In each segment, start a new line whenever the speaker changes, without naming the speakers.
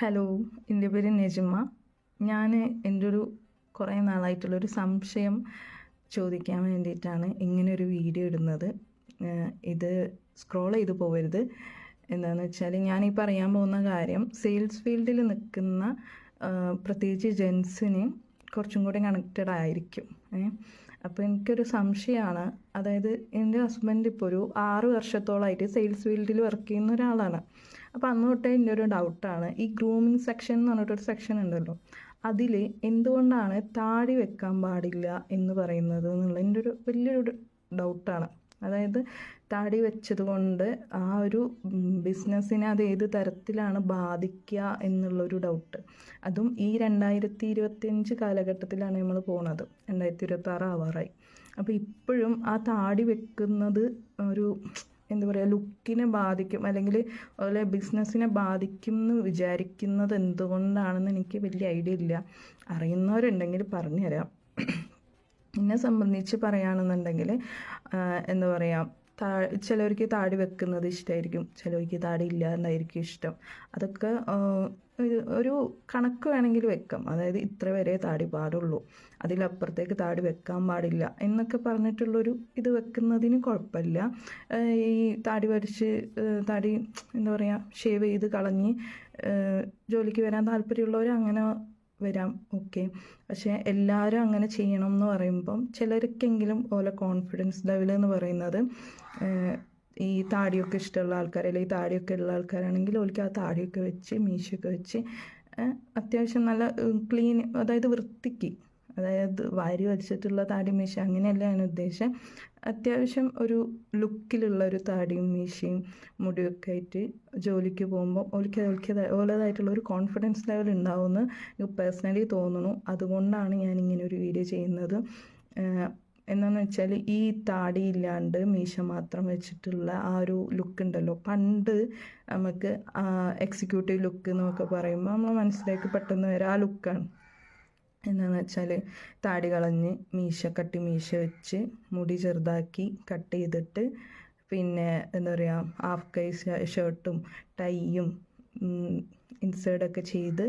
Hello എന്റെ പേര് നെജിമ. ഞാൻ എന്റെ ഒരു കുറേ നാളായിട്ടുള്ളൊരു സംശയം ചോദിക്കാൻ വേണ്ടിയിട്ടാണ് ഇങ്ങനൊരു വീഡിയോ ഇടുന്നത്. ഇത് സ്ക്രോൾ ചെയ്ത് പോകരുത് എന്താണെന്ന് വെച്ചാൽ ഞാൻ ഈ പറയാൻ പോകുന്ന കാര്യം സെയിൽസ് ഫീൽഡിൽ നിൽക്കുന്ന പ്രത്യേകിച്ച് ജെൻസിന് കുറച്ചും കൂടി കണക്റ്റഡ് ആയിരിക്കും. അപ്പോൾ എനിക്കൊരു സംശയമാണ് അതായത് എന്റെ ഹസ്ബൻഡ് ഇപ്പോൾ ഒരു ആറ് വർഷത്തോളമായിട്ട് സെയിൽസ് ഫീൽഡിൽ വർക്ക് ചെയ്യുന്ന ഒരാളാണ്. അപ്പോൾ അന്ന് തൊട്ടേ എന്റെ ഒരു ഡൗട്ടാണ് ഈ ഗ്രൂമിങ് സെക്ഷൻ എന്ന് പറഞ്ഞിട്ടൊരു സെക്ഷൻ ഉണ്ടല്ലോ. അതിൽ എന്തുകൊണ്ടാണ് താടി വെക്കാൻ പാടില്ല എന്ന് പറയുന്നത് എന്നുള്ള എന്റെ ഒരു വലിയൊരു ഡൗട്ടാണ് അതായത് താടി വെച്ചത് കൊണ്ട് ആ ഒരു ബിസിനസ്സിനെ അത് ഏത് തരത്തിലാണ് ബാധിക്കുക എന്നുള്ളൊരു ഡൗട്ട് അതും ഈ രണ്ടായിരത്തി ഇരുപത്തിയഞ്ച് കാലഘട്ടത്തിലാണ് നമ്മൾ പോണത്. രണ്ടായിരത്തി ഇരുപത്തി ആറ് ആവാറായി. അപ്പോൾ ഇപ്പോഴും ആ താടി വെക്കുന്നത് ഒരു എന്താ പറയുക ലുക്കിനെ ബാധിക്കും അല്ലെങ്കിൽ അതുപോലെ ബിസിനസ്സിനെ ബാധിക്കും എന്ന് വിചാരിക്കുന്നത് എന്തുകൊണ്ടാണെന്ന് എനിക്ക് വലിയ ഐഡിയ ഇല്ല. അറിയുന്നവരുണ്ടെങ്കിൽ പറഞ്ഞുതരാം. എന്നെ സംബന്ധിച്ച് പറയുകയാണെന്നുണ്ടെങ്കിൽ എന്താ പറയുക താ ചിലവർക്ക് താടി വെക്കുന്നത് ഇഷ്ടമായിരിക്കും ചിലവർക്ക് താടി ഇല്ലാണ്ടായിരിക്കും ഇഷ്ടം. അതൊക്കെ ഒരു കണക്ക് വേണമെങ്കിൽ വെക്കാം. അതായത് ഇത്ര വരെ താടി പാടുള്ളൂ. അതിലപ്പുറത്തേക്ക് താടി വെക്കാൻ പാടില്ല എന്നൊക്കെ പറഞ്ഞിട്ടുള്ളൊരു ഇത് വെക്കുന്നതിന് കുഴപ്പമില്ല. ഈ താടി വരച്ച് താടി എന്താ പറയുക ഷേവ് ചെയ്ത് കളഞ്ഞ് ജോലിക്ക് വരാൻ താല്പര്യമുള്ളവർ അങ്ങനെ വരാം. ഓക്കെ. പക്ഷേ എല്ലാവരും അങ്ങനെ ചെയ്യണം എന്ന് പറയുമ്പം ചിലർക്കെങ്കിലും ഓരോ കോൺഫിഡൻസ് ലെവൽ എന്ന് പറയുന്നത് ഈ താടിയൊക്കെ ഇഷ്ടമുള്ള ആൾക്കാർ അല്ലെങ്കിൽ താടിയൊക്കെ ഉള്ള ആൾക്കാരാണെങ്കിൽ ഓലിക്ക് ആ താടിയൊക്കെ വെച്ച് മീശയൊക്കെ വെച്ച് അത്യാവശ്യം നല്ല ക്ലീൻ അതായത് വൃത്തിക്ക് അതായത് വാരി വലിച്ചിട്ടുള്ള താടി മീശ അങ്ങനെയല്ല ഞാൻ ഉദ്ദേശം. അത്യാവശ്യം ഒരു ലുക്കിലുള്ള ഒരു താടിയും മീശയും മുടിയൊക്കെ ആയിട്ട് ജോലിക്ക് പോകുമ്പോൾ ഓൾക്ക് ഓൾക്ക് ഓലതായിട്ടുള്ള ഒരു കോൺഫിഡൻസ് ലെവൽ ഉണ്ടാവുമെന്ന് എനിക്ക് പേഴ്സണലി തോന്നുന്നു. അതുകൊണ്ടാണ് ഞാൻ ഇങ്ങനെ ഒരു വീഡിയോ ചെയ്യുന്നത്. എന്താണെന്ന് വെച്ചാൽ ഈ താടി ഇല്ലാണ്ട് മീശ മാത്രം വെച്ചിട്ടുള്ള ആ ഒരു ലുക്ക് ഉണ്ടല്ലോ. പണ്ട് നമുക്ക് എക്സിക്യൂട്ടീവ് ലുക്ക് എന്നൊക്കെ പറയുമ്പോൾ നമ്മൾ മനസ്സിലേക്ക് പെട്ടെന്ന് വരാം ആ ലുക്കാണ് എന്താണെന്ന് വെച്ചാൽ താടി കളഞ്ഞ് മീശ കട്ടി മീശ വെച്ച് മുടി ചെറുതാക്കി കട്ട് ചെയ്തിട്ട് പിന്നെ എന്താ പറയുക ഹാഫ് കൈ ഷർട്ടും ടൈയും ഇൻസേർട്ടൊക്കെ ചെയ്ത്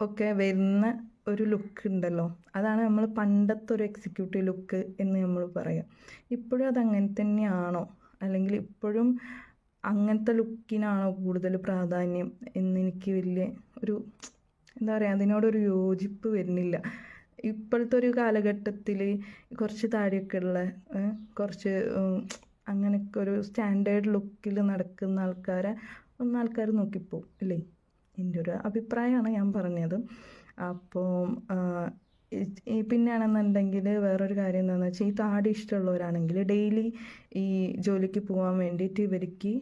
ഒക്കെ വരുന്ന ഒരു ലുക്ക് ഉണ്ടല്ലോ. അതാണ് നമ്മൾ പണ്ടത്തെ ഒരു എക്സിക്യൂട്ടീവ് ലുക്ക് എന്ന് നമ്മൾ പറയാം. ഇപ്പോഴും അത് അങ്ങനെ തന്നെയാണോ? അല്ലെങ്കിൽ ഇപ്പോഴും അങ്ങനത്തെ ലുക്കിനാണോ കൂടുതൽ പ്രാധാന്യം എന്ന് എനിക്ക് വലിയ ഒരു എന്താ പറയുക അതിനോടൊരു യോജിപ്പ് വരുന്നില്ല. ഇപ്പോഴത്തെ ഒരു കാലഘട്ടത്തിൽ കുറച്ച് താടിയൊക്കെ ഉള്ള കുറച്ച് അങ്ങനെയൊക്കെ ഒരു സ്റ്റാൻഡേർഡ് ലുക്കിൽ നടക്കുന്ന ആൾക്കാരെ ഒന്ന് ആൾക്കാർ നോക്കിപ്പോവും അല്ലേ എന്റെ ഒരു അഭിപ്രായമാണ് ഞാൻ പറഞ്ഞത്. അപ്പോൾ പിന്നെയാണെന്നുണ്ടെങ്കിൽ വേറൊരു കാര്യം എന്താണെന്ന് വെച്ചാൽ ഈ താടി ഇഷ്ടമുള്ളവരാണെങ്കിൽ ഡെയിലി ഈ ജോലിക്ക് പോകാൻ വേണ്ടിയിട്ട് ഇവർക്ക്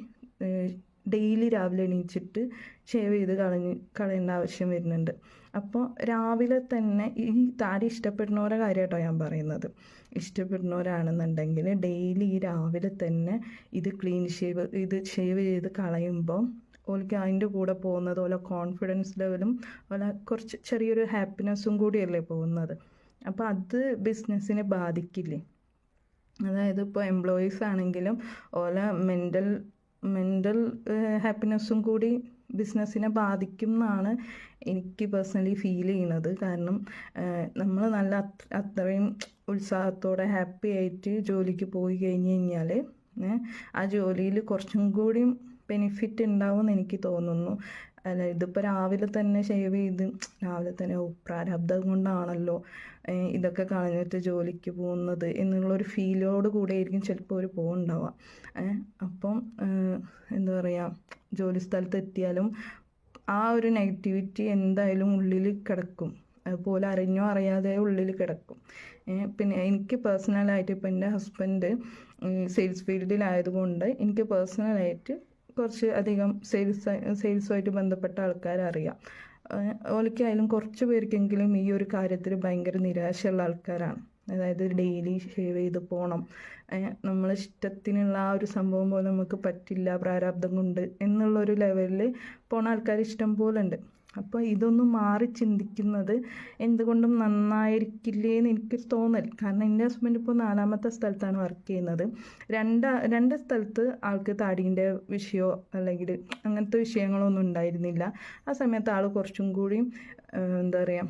ഡെയിലി രാവിലെ എണീച്ചിട്ട് ഷേവ് ചെയ്ത് കളഞ്ഞ് കളയേണ്ട ആവശ്യം വരുന്നുണ്ട്. അപ്പോൾ രാവിലെ തന്നെ ഈ താടി ഇഷ്ടപ്പെടുന്നവരെ കാര്യമായിട്ടോ ഞാൻ പറയുന്നത്. ഇഷ്ടപ്പെടുന്നവരാണെന്നുണ്ടെങ്കിൽ ഡെയിലി ഈ രാവിലെ തന്നെ ഇത് ക്ലീൻ ഷേവ് ഇത് ഷേവ് ചെയ്ത് കളയുമ്പോൾ ഓൾക്ക് അതിന്റെ കൂടെ പോകുന്നത് ഓല കോൺഫിഡൻസ് ലെവലും ഓല കുറച്ച് ചെറിയൊരു ഹാപ്പിനെസ്സും കൂടിയല്ലേ പോകുന്നത്. അപ്പോൾ അത് ബിസിനസ്സിനെ ബാധിക്കില്ലേ? അതായത് ഇപ്പോൾ എംപ്ലോയീസ് ആണെങ്കിലും ഓല മെന്റൽ മെന്റൽ ഹാപ്പിനെസ്സും കൂടി ബിസിനസ്സിനെ ബാധിക്കും എന്നാണ് എനിക്ക് പേഴ്സണലി ഫീൽ ചെയ്യുന്നത്. കാരണം നമ്മൾ നല്ല അത്ര അത്രയും ഉത്സാഹത്തോടെ ഹാപ്പി ആയിട്ട് ജോലിക്ക് പോയി കഴിഞ്ഞ് കഴിഞ്ഞാൽ ആ ജോലിയിൽ കുറച്ചും കൂടി ബെനിഫിറ്റ് ഉണ്ടാവും എന്ന് എനിക്ക് തോന്നുന്നു. അല്ല ഇതിപ്പോൾ രാവിലെ തന്നെ ഷേവ് ചെയ്ത് രാവിലെ തന്നെ ഓ പ്രാരാബ്ദം കൊണ്ടാണല്ലോ ഇതൊക്കെ കളഞ്ഞിട്ട് ജോലിക്ക് പോകുന്നത് എന്നുള്ളൊരു ഫീലോട് കൂടെ ആയിരിക്കും ചിലപ്പോൾ ഒരു പോകുന്നുണ്ടാവുക അപ്പം എന്താ പറയുക ജോലി സ്ഥലത്ത് എത്തിയാലും ആ ഒരു നെഗറ്റിവിറ്റി എന്തായാലും ഉള്ളിൽ കിടക്കും. അതുപോലെ അറിഞ്ഞോ അറിയാതെ ഉള്ളിൽ കിടക്കും. പിന്നെ എനിക്ക് പേഴ്സണലായിട്ട് ഇപ്പം എന്റെ ഹസ്ബൻഡ് സെയിൽസ് ഫീൽഡിലായതുകൊണ്ട് എനിക്ക് പേഴ്സണലായിട്ട് കുറച്ച് അധികം സെയിൽസ് സെയിൽസുമായിട്ട് ബന്ധപ്പെട്ട ആൾക്കാരെ അറിയാം. ഏഹ് ഓലിക്കായാലും കുറച്ച് പേർക്കെങ്കിലും ഈ ഒരു കാര്യത്തിൽ ഭയങ്കര നിരാശയുള്ള ആൾക്കാരാണ്. അതായത് ഡെയിലി ഷേവ് ചെയ്ത് പോകണം നമ്മൾ ഇഷ്ടത്തിനുള്ള ആ ഒരു സംഭവം പോലെ നമുക്ക് പറ്റില്ല പ്രാരാബ്ദം കൊണ്ട് എന്നുള്ളൊരു ലെവലിൽ പോണ ആൾക്കാർ ഇഷ്ടം പോലെ ഉണ്ട്. അപ്പോൾ ഇതൊന്നും മാറി ചിന്തിക്കുന്നത് എന്തുകൊണ്ടും നന്നായിരിക്കില്ലേ എന്ന് എനിക്ക് തോന്നൽ. കാരണം എന്റെ ഹസ്ബൻഡ് ഇപ്പോൾ നാലാമത്തെ സ്ഥലത്താണ് വർക്ക് ചെയ്യുന്നത്. രണ്ട് രണ്ട് സ്ഥലത്ത് ആൾക്ക് താടീന്റെ വിഷയമോ അല്ലെങ്കിൽ അങ്ങനത്തെ വിഷയങ്ങളൊന്നും ഉണ്ടായിരുന്നില്ല. ആ സമയത്ത് ആൾ കുറച്ചും കൂടിയും എന്താ പറയുക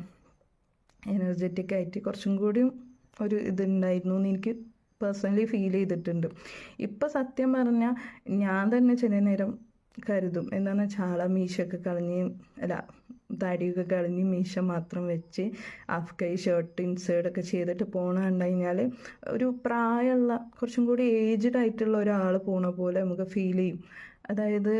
എനർജറ്റിക് ആയിട്ട് കുറച്ചും കൂടിയും ഒരു ഇതുണ്ടായിരുന്നു എന്ന് എനിക്ക് പേഴ്സണലി ഫീൽ ചെയ്തിട്ടുണ്ട്. ഇപ്പം സത്യം പറഞ്ഞാൽ ഞാൻ തന്നെ ചില നേരം കരുതും. എന്താണെന്ന് വെച്ചാൽ ആളെ മീശയൊക്കെ കളഞ്ഞ് അല്ല താടിയൊക്കെ കളഞ്ഞ് മീശ മാത്രം വെച്ച് ഹാഫ് കൈ ഷർട്ട് ഇൻസേർഡൊക്കെ ചെയ്തിട്ട് പോണ കണ്ടു കഴിഞ്ഞാൽ ഒരു പ്രായമുള്ള കുറച്ചും കൂടി ഏജ്ഡ് ആയിട്ടുള്ള ഒരാൾ പോണ പോലെ നമുക്ക് ഫീൽ ചെയ്യും. അതായത്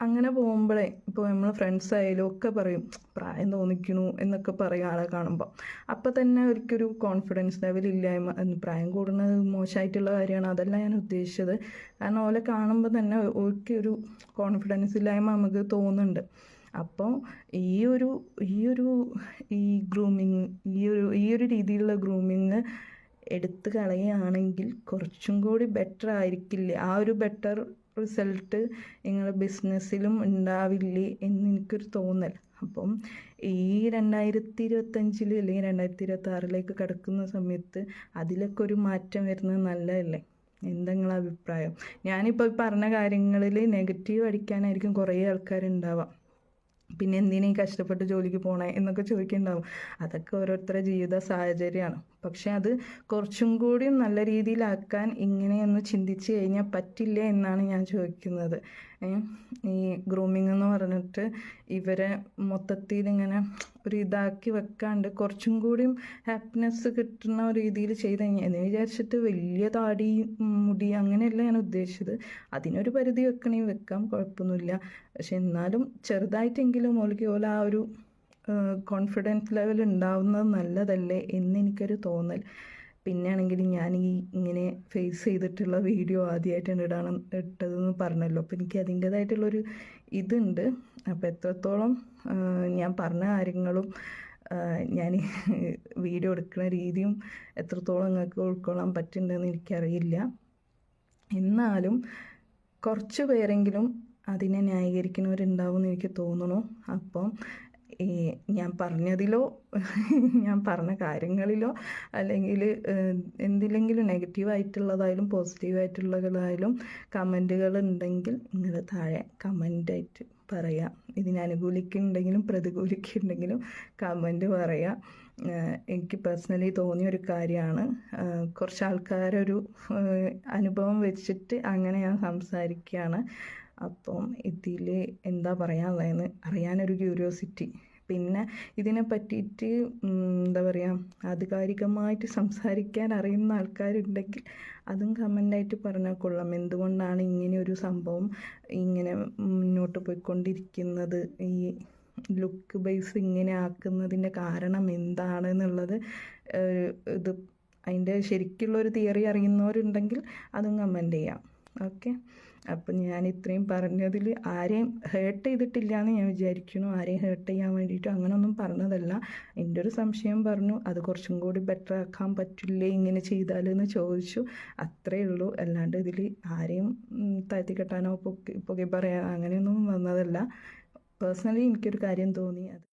അങ്ങനെ പോകുമ്പോഴേ ഇപ്പോൾ നമ്മൾ ഫ്രണ്ട്സ് ആയാലും ഒക്കെ പറയും പ്രായം തോന്നിക്കണു എന്നൊക്കെ പറയും ആളെ കാണുമ്പോൾ അപ്പം തന്നെ ഒരിക്കലും കോൺഫിഡൻസ് ലെവൽ ഇല്ലായ്മ പ്രായം കൂടുന്നത് മോശമായിട്ടുള്ള കാര്യമാണ്. അതല്ല ഞാൻ ഉദ്ദേശിച്ചത്. കാരണം ഓലെ കാണുമ്പോൾ തന്നെ ഒരു കോൺഫിഡൻസ് ഇല്ലായ്മ നമുക്ക് തോന്നുന്നുണ്ട്. അപ്പോൾ ഈ ഒരു ഈ ഒരു ഈ ഗ്രൂമിങ് ഈ ഒരു ഈ ഒരു രീതിയിലുള്ള ഗ്രൂമിങ് എടുത്തു കളയുകയാണെങ്കിൽ കുറച്ചും കൂടി ബെറ്റർ ആയിരിക്കില്ലേ? ആ ഒരു ബെറ്റർ റിസൾട്ട് നിങ്ങളുടെ ബിസിനസ്സിലും ഉണ്ടാവില്ലേ എന്ന് എനിക്കൊരു തോന്നൽ. അപ്പം ഈ രണ്ടായിരത്തി ഇരുപത്തഞ്ചിൽ അല്ലെങ്കിൽ രണ്ടായിരത്തി ഇരുപത്തി ആറിലേക്ക് കിടക്കുന്ന സമയത്ത് അതിലൊക്കെ ഒരു മാറ്റം വരുന്നത് നല്ലതല്ലേ? എന്താ നിങ്ങളുടെ അഭിപ്രായം? ഞാനിപ്പോൾ പറഞ്ഞ കാര്യങ്ങളിൽ നെഗറ്റീവ് അടിക്കാനായിരിക്കും കുറേ ആൾക്കാരുണ്ടാവാം. പിന്നെ എന്തിനാ ഈ കഷ്ടപ്പെട്ട് ജോലിക്ക് പോണേ എന്നൊക്കെ ചോദിക്കുന്നുണ്ടാവും അതൊക്കെ ഓരോരുത്തരുടെ ജീവിത സാഹചര്യമാണ്. പക്ഷെ അത് കുറച്ചും കൂടി നല്ല രീതിയിലാക്കാൻ ഇങ്ങനെയൊന്ന് ചിന്തിച്ച് കഴിഞ്ഞാൽ പറ്റില്ല എന്നാണ് ഞാൻ ചോദിക്കുന്നത്. ഈ ഗ്രൂമിങ് എന്ന് പറഞ്ഞിട്ട് ഇവരെ മൊത്തത്തിൽ ഇങ്ങനെ ഒരു ഇതാക്കി വെക്കാണ്ട് കുറച്ചും കൂടിയും ഹാപ്പിനെസ് കിട്ടുന്ന രീതിയിൽ ചെയ്ത് കഴിഞ്ഞാൽ എന്ന് വിചാരിച്ചിട്ട് വലിയ താടി മുടി അങ്ങനെയല്ല ഞാൻ ഉദ്ദേശിച്ചത്. അതിനൊരു പരിധി വെക്കണമെങ്കിൽ വെക്കാം കുഴപ്പമൊന്നുമില്ല. പക്ഷെ എന്നാലും ചെറുതായിട്ടെങ്കിലും ഓൾക്ക് ഓല ആ ഒരു കോൺഫിഡൻസ് ലെവൽ ഉണ്ടാവുന്നത് നല്ലതല്ലേ എന്ന് എനിക്കൊരു തോന്നൽ പിന്നെയാണെങ്കിൽ ഞാൻ ഈ ഇങ്ങനെ ഫേസ് ചെയ്തിട്ടുള്ള വീഡിയോ ആദ്യമായിട്ടാണ് ഇടാണ് ഇട്ടതെന്ന് പറഞ്ഞല്ലോ. അപ്പോൾ എനിക്ക് അതിന്റേതായിട്ടുള്ളൊരു ഇതുണ്ട്. അപ്പോൾ എത്രത്തോളം ഞാൻ പറഞ്ഞ കാര്യങ്ങളും ഞാൻ വീഡിയോ എടുക്കുന്ന രീതിയും എത്രത്തോളം നിങ്ങൾക്ക് ഉൾക്കൊള്ളാൻ പറ്റുന്നുണ്ടെന്ന് എനിക്കറിയില്ല. എന്നാലും കുറച്ച് പേരെങ്കിലും അതിനെ ന്യായീകരിക്കുന്നവരുണ്ടാവും എന്ന് എനിക്ക് തോന്നുന്നു അപ്പം ഈ ഞാൻ പറഞ്ഞതിലോ ഞാൻ പറഞ്ഞ കാര്യങ്ങളിലോ അല്ലെങ്കിൽ എന്തിലെങ്കിലും നെഗറ്റീവായിട്ടുള്ളതായാലും പോസിറ്റീവായിട്ടുള്ളതായാലും കമന്റുകൾ ഉണ്ടെങ്കിൽ നിങ്ങൾ താഴെ കമന്റായിട്ട് പറയാം. ഇതിനെ അനുകൂലിക്കുന്നുണ്ടെങ്കിലും പ്രതികൂലിക്കുന്നുണ്ടെങ്കിലും കമന്റ് പറയാം. എനിക്ക് പേഴ്സണലി തോന്നിയ ഒരു കാര്യമാണ്. കുറച്ച് ആൾക്കാരൊരു അനുഭവം വെച്ചിട്ട് അങ്ങനെ ഞാൻ സംസാരിക്കുകയാണ്. അപ്പം ഇതിൽ എന്താ പറയാനുള്ളതെന്ന് അറിയാനൊരു ക്യൂരിയോസിറ്റി പിന്നെ ഇതിനെ പറ്റിയിട്ട് എന്താ പറയുക ആധികാരികമായിട്ട് സംസാരിക്കാൻ അറിയുന്ന ആൾക്കാരുണ്ടെങ്കിൽ അതും കമന്റായിട്ട് പറഞ്ഞാൽ കൊള്ളാം. എന്തുകൊണ്ടാണ് ഇങ്ങനെ ഒരു സംഭവം ഇങ്ങനെ മുന്നോട്ട് പോയിക്കൊണ്ടിരിക്കുന്നത്? ഈ ലുക്ക് ബേസ് ഇങ്ങനെ ആക്കുന്നതിന്റെ കാരണം എന്താണ് എന്നുള്ളത് ഇത് അതിന്റെ ശരിക്കുള്ളൊരു തിയറി അറിയുന്നവരുണ്ടെങ്കിൽ അതും കമന്റ് ചെയ്യാം. ഓക്കെ അപ്പം ഞാൻ ഇത്രയും പറഞ്ഞതിൽ ആരെയും ഹേർട്ട് ചെയ്തിട്ടില്ല എന്ന് ഞാൻ വിചാരിക്കുന്നു. ആരെയും ഹേർട്ട് ചെയ്യാൻ വേണ്ടിയിട്ട് അങ്ങനൊന്നും പറഞ്ഞതല്ല. എന്റെ ഒരു സംശയം പറഞ്ഞു അത് കുറച്ചും കൂടി ബെറ്റർ ആക്കാൻ പറ്റില്ലേ ഇങ്ങനെ ചെയ്താലെന്ന് ചോദിച്ചു. അത്രേ ഉള്ളൂ. അല്ലാണ്ട് ഇതിൽ ആരെയും താഴ്ത്തി കെട്ടാനോ പൊക്കി പൊക്കി പറയാനോ അങ്ങനെയൊന്നും വന്നതല്ല. പേഴ്സണലി എനിക്കൊരു കാര്യം തോന്നി. അത്